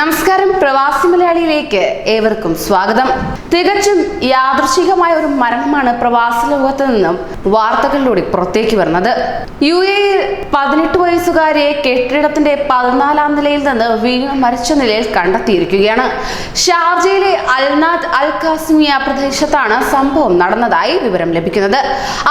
നമസ്കാരം. പ്രവാസി മലയാളിയിലേക്ക് ഏവർക്കും സ്വാഗതം. തികച്ചും യാദൃശികമായ ഒരു മരണമാണ് പ്രവാസി ലോകത്ത് നിന്നും വാർത്തകളിലൂടെ പുറത്തേക്ക് വരുന്നത്. യു എയിൽ പതിനെട്ട് വയസ്സുകാരിയെ കെട്ടിടത്തിന്റെ പതിനാലാം നിലയിൽ നിന്ന് വീണ് മരിച്ച നിലയിൽ കണ്ടെത്തിയിരിക്കുകയാണ്. ഷാർജയിലെ അൽനാദ് അൽ കാസ്മിയ പ്രദേശത്താണ് സംഭവം നടന്നതായി വിവരം ലഭിക്കുന്നത്.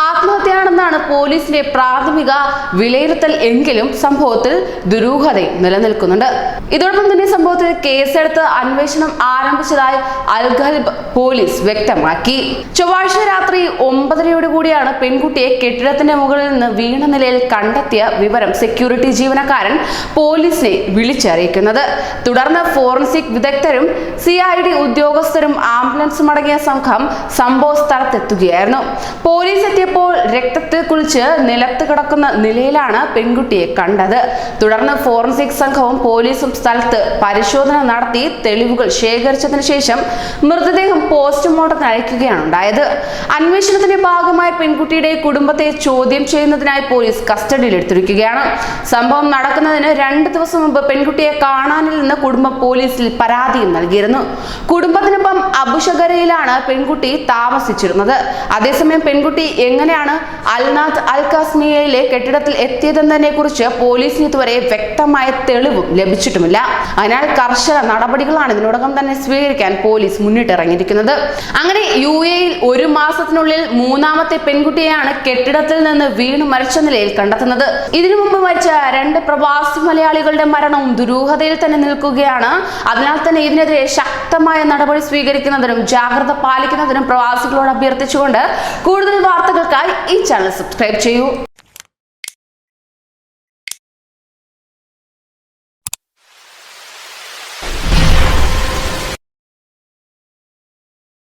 ആത്മഹത്യയാണെന്നാണ് പോലീസിന്റെ പ്രാഥമിക വിലയിരുത്തൽ എങ്കിലും സംഭവത്തിൽ ദുരൂഹത നിലനിൽക്കുന്നുണ്ട്. ഇതോടൊപ്പം തന്നെ സംഭവത്തിൽ കേസെടുത്ത് അന്വേഷണം ആരംഭിച്ചതായി അൽഗൽബ് പോലീസ് വ്യക്തമാക്കി. ചൊവ്വാഴ്ച രാത്രി ഒമ്പതരയോട് കൂടിയാണ് പെൺകുട്ടിയെ കെട്ടിടത്തിന്റെ മുകളിൽ നിന്ന് വീണ നിലയിൽ കണ്ടെത്തിയ വിവരം സെക്യൂരിറ്റി ജീവനക്കാരൻ പോലീസിനെ വിളിച്ചറിയിക്കുന്നത്. തുടർന്ന് ഫോറൻസിക് വിദഗ്ധരും സി ഐ ഡി ഉദ്യോഗസ്ഥരും ആംബുലൻസും അടങ്ങിയ സംഘം സംഭവ സ്ഥലത്തെത്തുകയായിരുന്നു. പോലീസ് എത്തിയപ്പോൾ രക്തത്തിൽ കുളിച്ച് നിലത്ത് കിടക്കുന്ന നിലയിലാണ് പെൺകുട്ടിയെ കണ്ടത്. തുടർന്ന് ഫോറൻസിക് സംഘവും പോലീസും സ്ഥലത്ത് പരിശോധന നടത്തി തെളിവുകൾ ശേഖരിച്ചതിന് ശേഷം മൃതദേഹം പോസ്റ്റ്മോർട്ടത്തിന് അയക്കുകയാണ് ഉണ്ടായത്. അന്വേഷണത്തിന്റെ ഭാഗമായി പെൺകുട്ടിയുടെ കുടുംബത്തെ ചോദ്യം ചെയ്യുന്നതിനായി പോലീസ് കസ്റ്റഡിയിലെടുത്തിരിക്കുകയാണ്. സംഭവം നടക്കുന്നതിന് രണ്ട് ദിവസം മുമ്പ് പെൺകുട്ടിയെ കാണാനിൽ നിന്ന് കുടുംബം പോലീസിൽ പരാതിയും നൽകിയിരുന്നു. കുടുംബത്തിനൊപ്പം അബുഷഗരയിലാണ് പെൺകുട്ടി താമസിച്ചിരുന്നത്. അതേസമയം പെൺകുട്ടി എങ്ങനെയാണ് അൽനാഥ് അൽ കാസ്മിയയിലെ കെട്ടിടത്തിൽ എത്തിയതെന്നതിനെ കുറിച്ച് പോലീസിന് ഇതുവരെ വ്യക്തമായ തെളിവും ലഭിച്ചിട്ടുമില്ല. അതിനാൽ കർശന നടപടികളാണ് ഇതിനോടകം തന്നെ സ്വീകരിക്കാൻ പോലീസ് മുന്നിട്ടിറങ്ങിയിരിക്കുന്നത്. അങ്ങനെ യു എയിൽ ഒരു മാസത്തിനുള്ളിൽ മൂന്നാമത്തെ പെൺകുട്ടിയെയാണ് കെട്ടിടത്തിൽ നിന്ന് വീണു മരിച്ച നിലയിൽ കണ്ടെത്തുന്നത്. ഇതിനു മുമ്പ് മരിച്ച രണ്ട് പ്രവാസി മലയാളികളുടെ മരണവും ദുരൂഹതയിൽ തന്നെ നിൽക്കുകയാണ്. അതിനാൽ തന്നെ ഇതിനെതിരെ ശക്തമായ നടപടി സ്വീകരിക്കുന്നതിനും ജാഗ്രത പാലിക്കുന്നതിനും പ്രവാസികളോട് അഭ്യർത്ഥിച്ചുകൊണ്ട് കൂടുതൽ വാർത്തകൾക്കായി ഈ ചാനൽ സബ്സ്ക്രൈബ് ചെയ്യൂ.